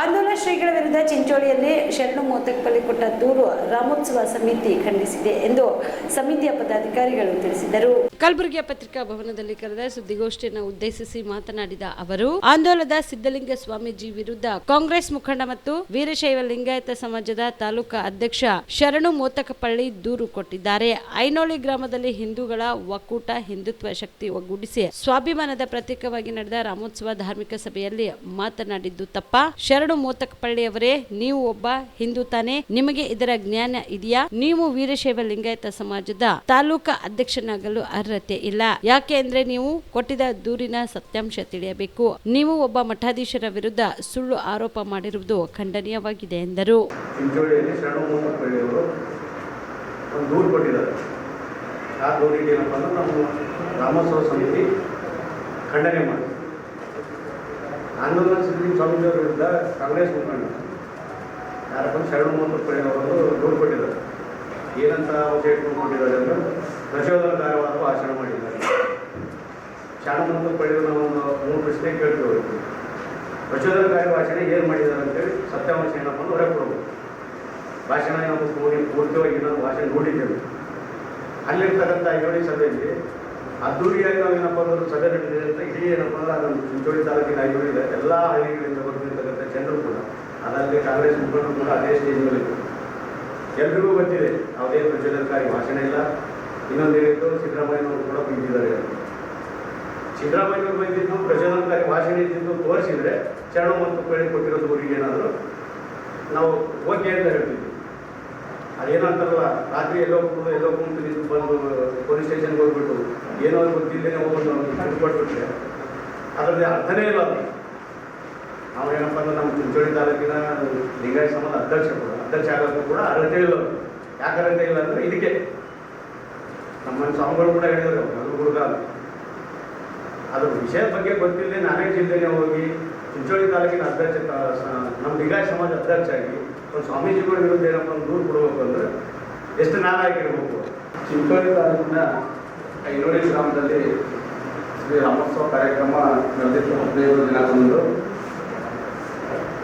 ಆಂದೋಲನ ಶ್ರೀಗಳ ವಿರುದ್ಧ ಚಿಂಚೋಳಿಯಲ್ಲಿ ಶರಣು ಮೋತಕ್ಪಲ್ಲಿ ಕೊಟ್ಟ ದೂರು ರಾಮೋತ್ಸವ ಸಮಿತಿ ಖಂಡಿಸಿದೆ ಎಂದು ಸಮಿತಿಯ ಪದಾಧಿಕಾರಿಗಳು ತಿಳಿಸಿದರು. ಕಲಬುರಗಿಯ ಪತ್ರಿಕಾ ಭವನದಲ್ಲಿ ಕರೆದ ಸುದ್ದಿಗೋಷ್ಠಿಯನ್ನು ಉದ್ದೇಶಿಸಿ ಮಾತನಾಡಿದ ಅವರು, ಆಂದೋಲನದ ಸಿದ್ದಲಿಂಗ ಸ್ವಾಮೀಜಿ ವಿರುದ್ಧ ಕಾಂಗ್ರೆಸ್ ಮುಖಂಡ ಮತ್ತು ವೀರಶೈವ ಲಿಂಗಾಯತ ಸಮಾಜದ ತಾಲೂಕಾ ಅಧ್ಯಕ್ಷ ಶರಣು ಮೋತಕಪಳ್ಳಿ ದೂರು ಕೊಟ್ಟಿದ್ದಾರೆ. ಐನೋಳಿ ಗ್ರಾಮದಲ್ಲಿ ಹಿಂದೂಗಳ ಒಕ್ಕೂಟ ಹಿಂದುತ್ವ ಶಕ್ತಿ ಒಗ್ಗೂಡಿಸಿ ಸ್ವಾಭಿಮಾನದ ಪ್ರತೀಕವಾಗಿ ನಡೆದ ರಾಮೋತ್ಸವ ಧಾರ್ಮಿಕ ಸಭೆಯಲ್ಲಿ ಮಾತನಾಡಿದ್ದು ತಪ್ಪ. ಶರಣು ಮೋತಕಪಳ್ಳಿಯವರೇ ನೀವು ಒಬ್ಬ ಹಿಂದೂ ತಾನೇ, ನಿಮಗೆ ಇದರ ಜ್ಞಾನ ಇದೆಯಾ? ನೀವು ವೀರಶೈವ ಲಿಂಗಾಯತ ಸಮಾಜದ ತಾಲೂಕಾ ಅಧ್ಯಕ್ಷನಾಗಲು ಅರ್ಹತೆ ಇಲ್ಲ. ಯಾಕೆ ಅಂದ್ರೆ ನೀವು ಕೊಟ್ಟಿದ ದೂರಿನ ಸತ್ಯಾಂಶ ತಿಳಿಯಬೇಕು. ನೀವು ಒಬ್ಬ ಮಠಾಧೀಶರ ವಿರುದ್ಧ ಸುಳ್ಳು ಆರೋಪ ಮಾಡಿರುವುದು ಖಂಡನೀಯವಾಗಿದೆ ಎಂದರು. ಆ ದೂರಿಗೆ ಏನಪ್ಪ ಅಂದ್ರೆ ನಾವು ರಾಮೋತ್ಸವ ಸಮಿತಿ ಖಂಡನೆ ಮಾಡಿ ಆಂದೋಲನ ಸಿದ್ಧಲಿಂಗ ಸ್ವಾಮೀಜಿಯವರ ವಿರುದ್ಧ ಕಾಂಗ್ರೆಸ್ ಮುಖಂಡ. ಯಾರಪ್ಪ ಶರಣ ಅವರು ದೂರು ಕೊಟ್ಟಿದ್ದಾರೆ ಏನಂತ ಇಟ್ಕೊಂಡು ಕೊಟ್ಟಿದ್ದಾರೆ ಅಂದರೆ ಪ್ರಚೋದನಕಾರವಾದ ಭಾಷಣ ಮಾಡಿದ್ದಾರೆ. ಶರಣ ಮೂವತ್ತಪ್ಪಳ್ಳಿಯವರು ನಾವು ಒಂದು ಮೂರು ಪ್ರಶ್ನೆ ಕೇಳ್ತೀವಿ. ಪ್ರಚೋದನಕಾರಿ ಭಾಷಣ ಏನು ಮಾಡಿದ್ದಾರೆ ಅಂತೇಳಿ ಸತ್ಯಾಂಶ ಏನಪ್ಪ ಅಂದ್ರೆ ಹೊರಗೆ ಕೊಡ್ಬೇಕು ಭಾಷಣ ಏನಪ್ಪ ಪೂರ್ತಿ ಪೂರ್ತಿಯಾಗಿ ನಾನು ಭಾಷಣ ನೋಡಿದ್ದೇವೆ. ಅಲ್ಲಿರ್ತಕ್ಕಂಥ ಐನೋಳಿ ಸಭೆಯಲ್ಲಿ ಅದ್ದೂರಿಯಾಗಿ ನಾವು ಏನಪ್ಪ ಅಂದ್ರೆ ಸಭೆ ನಡೆದಿದೆ ಅಂತ ಇಡೀ ಏನಪ್ಪ ಅಂದ್ರೆ ಅದನ್ನು ಚಿಂಚೋಳಿ ತಾಲೂಕಿನ ಐನೋಳಿದ ಎಲ್ಲ ಹಳ್ಳಿಗಳಿಂದ ಬರ್ತಿರ್ತಕ್ಕಂಥ ಜನರು ಕೂಡ, ಅದಲ್ಲದೆ ಕಾಂಗ್ರೆಸ್ ಮುಖಂಡರು ಕೂಡ ಅದೇ ಸ್ಟೇಜ್ ಮೇಲೆ ಇದ್ರು. ಎಲ್ರಿಗೂ ಗೊತ್ತಿದೆ, ಯಾವುದೇ ಪ್ರಚೋದನಕಾರಿ ಭಾಷಣ ಇಲ್ಲ. ಇನ್ನೊಂದೇನಿತ್ತು ಸಿದ್ದರಾಮಯ್ಯನವರು ಕೂಡ ಬಿದ್ದಿದ್ದಾರೆ ಸಿದ್ದರಾಮಯ್ಯನವರು ಬಂದಿದ್ದು ಪ್ರಚೋದನಕಾರಿ ಭಾಷಣ ಇದ್ದಿದ್ದು ತೋರಿಸಿದ್ರೆ ಚರಣ ಮತ್ತು ಕೊಟ್ಟಿರೋದು ಕೊಟ್ಟಿರೋ ದೂರಿಗೆ ಏನಾದರೂ, ನಾವು ಓಕೆ ಅಂತ ಹೇಳ್ತಿದ್ವಿ ಅದೇನಂತಾರಲ್ಲ, ರಾತ್ರಿ ಎಲ್ಲೋ ಕುಡಿದು ಎಲ್ಲೋ ಕುಂತು ಬಂದು ಪೊಲೀಸ್ ಸ್ಟೇಷನ್ಗೆ ಹೋಗ್ಬಿಟ್ಟು ಏನೋ ಗೊತ್ತಿಲ್ಲದೆ ಹೋಗ್ಬಿಟ್ಟು ಅವ್ನಿಗೆ ಕೊಟ್ಬಿಟ್ರೆ ಅದರಲ್ಲಿ ಅರ್ಥನೇ ಇಲ್ಲ ಅದು. ನಾವು ಏನಪ್ಪ ಅಂದ್ರೆ ನಮ್ಮ ಚಿಂಚೋಳಿ ತಾಲೂಕಿನ ಲಿಂಗಾಯತ ಸಮಾಜ ಅಧ್ಯಕ್ಷ ಕೂಡ, ಅಧ್ಯಕ್ಷ ಆಗೋಕ್ಕೂ ಕೂಡ ಅರ್ಹತೆ ಇಲ್ಲ. ಯಾಕೆ ಅರ್ಹತೆ ಇಲ್ಲ ಅಂದರೆ ಇದಕ್ಕೆ. ನಮ್ಮ ಸ್ವಾಮಿಗಳು ಕೂಡ ಹೇಳಿದ್ರು ಅದು ಹುಡುಗ ಅದ್ರ ವಿಷಯ ಬಗ್ಗೆ ಗೊತ್ತಿಲ್ಲದೆ ನಾನೇ ಜಿಲ್ಲೆಗೆ ಹೋಗಿ ಚಿಂಚೋಳಿ ತಾಲೂಕಿನ ಅಧ್ಯಕ್ಷ ನಮ್ಮ ನಿಗಾಯ ಸಮಾಜ ಅಧ್ಯಕ್ಷ ಆಗಿ ಒಂದು ಸ್ವಾಮೀಜಿಗಳ ವಿರುದ್ಧ ಏನಪ್ಪ ಒಂದು ದೂರು ಕೊಡಬೇಕು ಅಂದರೆ ಎಷ್ಟು ನಾನಾಗಿರ್ಬೇಕು ಚಿಂಚೋಳಿ ತಾಲೂಕಿನ ಐನೋಳಿ ಗ್ರಾಮದಲ್ಲಿ ಶ್ರೀ ರಾಮೋತ್ಸವ ಕಾರ್ಯಕ್ರಮ ನಡೆದಿತ್ತು ಹದಿನೈದು ದಿನದಂದು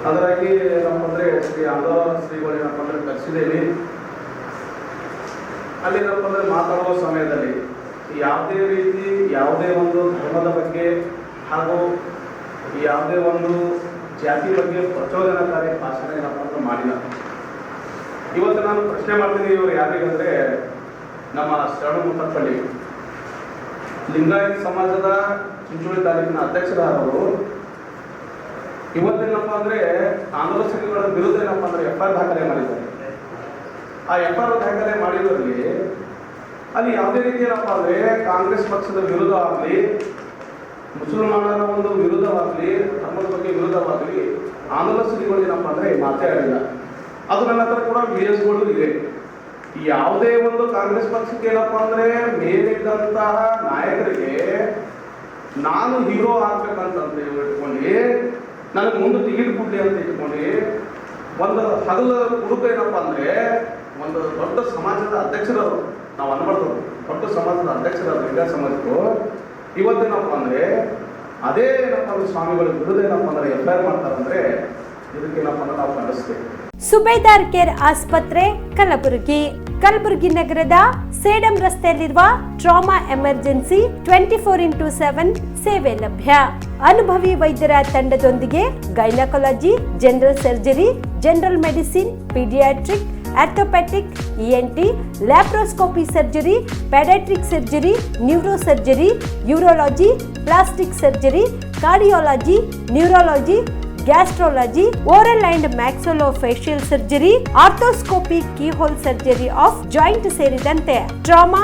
ಅದರಾಗಿ ಏನಪ್ಪ ಅಂದರೆ ಶ್ರೀ ಆಂದೋಲನ ಶ್ರೀಗಳು ಏನಪ್ಪ ಅಂದರೆ ಅಲ್ಲಿ ಏನಪ್ಪ ಅಂದರೆ ಮಾತಾಡುವ ಸಮಯದಲ್ಲಿ ಯಾವುದೇ ರೀತಿ ಯಾವುದೇ ಒಂದು ಧರ್ಮದ ಬಗ್ಗೆ ಹಾಗೂ ಯಾವುದೇ ಒಂದು ಜಾತಿ ಬಗ್ಗೆ ಪ್ರಚೋದನಕಾರಿ ಭಾಷಣ ಏನಪ್ಪ ಮಾಡಿಲ್ಲ. ಇವತ್ತು ನಾನು ಪ್ರಶ್ನೆ ಮಾಡ್ತೀನಿ ಇವರು ಯಾರಿಗಂದ್ರೆ ನಮ್ಮ ಶರಣ ಮುತ್ತಪ್ಪಳ್ಳಿ ಲಿಂಗಾಯತ ಸಮಾಜದ ಚಿಂಚೋಳಿ ತಾಲೂಕಿನ ಅಧ್ಯಕ್ಷರಾದವರು ಇವತ್ತೇನಪ್ಪ ಅಂದ್ರೆ ಆಂದೋಲನಗಳ ವಿರುದ್ಧ ಏನಪ್ಪ ಅಂದ್ರೆ ಎಫ್ ಆರ್ ದಾಖಲೆ ಮಾಡಿದ್ದಾರೆ. ಆ ಎಫ್ ಆರ್ ದಾಖಲೆ ಮಾಡಿದ್ರಲ್ಲಿ ಅಲ್ಲಿ ಯಾವುದೇ ರೀತಿ ಏನಪ್ಪ ಅಂದರೆ ಕಾಂಗ್ರೆಸ್ ಪಕ್ಷದ ವಿರುದ್ಧ ಆಗಲಿ ಮುಸಲ್ಮಾನರ ಒಂದು ವಿರುದ್ಧವಾಗಲಿ, ಧರ್ಮದ ಬಗ್ಗೆ ವಿರುದ್ಧವಾಗಲಿ ಸುದ್ದಿಗಳು ಏನಪ್ಪ ಅಂದರೆ ಮಾತಾಡಲಿಲ್ಲ ಅದು ನನ್ನ ಹತ್ರ ಕೂಡ ವಿಡಿಯೋಸ್ಗಳು ಇದೆ. ಯಾವುದೇ ಒಂದು ಕಾಂಗ್ರೆಸ್ ಪಕ್ಷಕ್ಕೆ ಏನಪ್ಪ ಅಂದರೆ ಮೇಲಿದ್ದಂತಹ ನಾಯಕರಿಗೆ ನಾನು ಹೀರೋ ಆಗ್ಬೇಕಂತಂತ ಇಟ್ಕೊಂಡು, ನನಗೆ ಮುಂದೆ ಟಿಕೆಟ್ ಅಂತ ಇಟ್ಕೊಂಡು, ಒಂದು ಹಗಲ ಹುಡುಗ ಏನಪ್ಪ ಅಂದ್ರೆ ಒಂದು ದೊಡ್ಡ ಸಮಾಜದ ಅಧ್ಯಕ್ಷರವರು ನಾವು ಅನ್ಬಾರ್ದು. ದೊಡ್ಡ ಸಮಾಜದ ಅಧ್ಯಕ್ಷರಾದ ಲಿಂಗ ಸಮಾಜಕ್ಕೂ. ಇವತ್ತೇನಪ್ಪ ಅಂದ್ರೆ ಅದೇ ಏನಪ್ಪ ಅಂದ್ರೆ ಸ್ವಾಮಿಗಳ ವಿರುದ್ಧ ಏನಪ್ಪ ಅಂದ್ರೆ ಎಫ್ ಐ ಆರ್ ಮಾಡ್ತಾರಂದ್ರೆ ಇದಕ್ಕೇನಪ್ಪ ಅಂದ್ರೆ ನಾವು ಖಂಡಿಸ್ತೇವೆ ಸುಬೇದಾರ್ ಕೇರ್ ಆಸ್ಪತ್ರೆ, ಕಲಬುರಗಿ. ಕಲಬುರಗಿ ನಗರದ ಸೇಡಂ ರಸ್ತೆಯಲ್ಲಿರುವ trauma emergency twenty four into seven ಸೇವೆ ಲಭ್ಯ. ಅನುಭವಿ ವೈದ್ಯರ ತಂಡದೊಂದಿಗೆ gynaecology, general surgery, general medicine, paediatric orthopaedic ENT laparoscopy surgery paediatric surgery neuro surgery urology plastic surgery cardiology neurology gastrology oral and maxillofacial surgery arthroscopy keyhole surgery of joint ಸೇರಿದಂತೆ trauma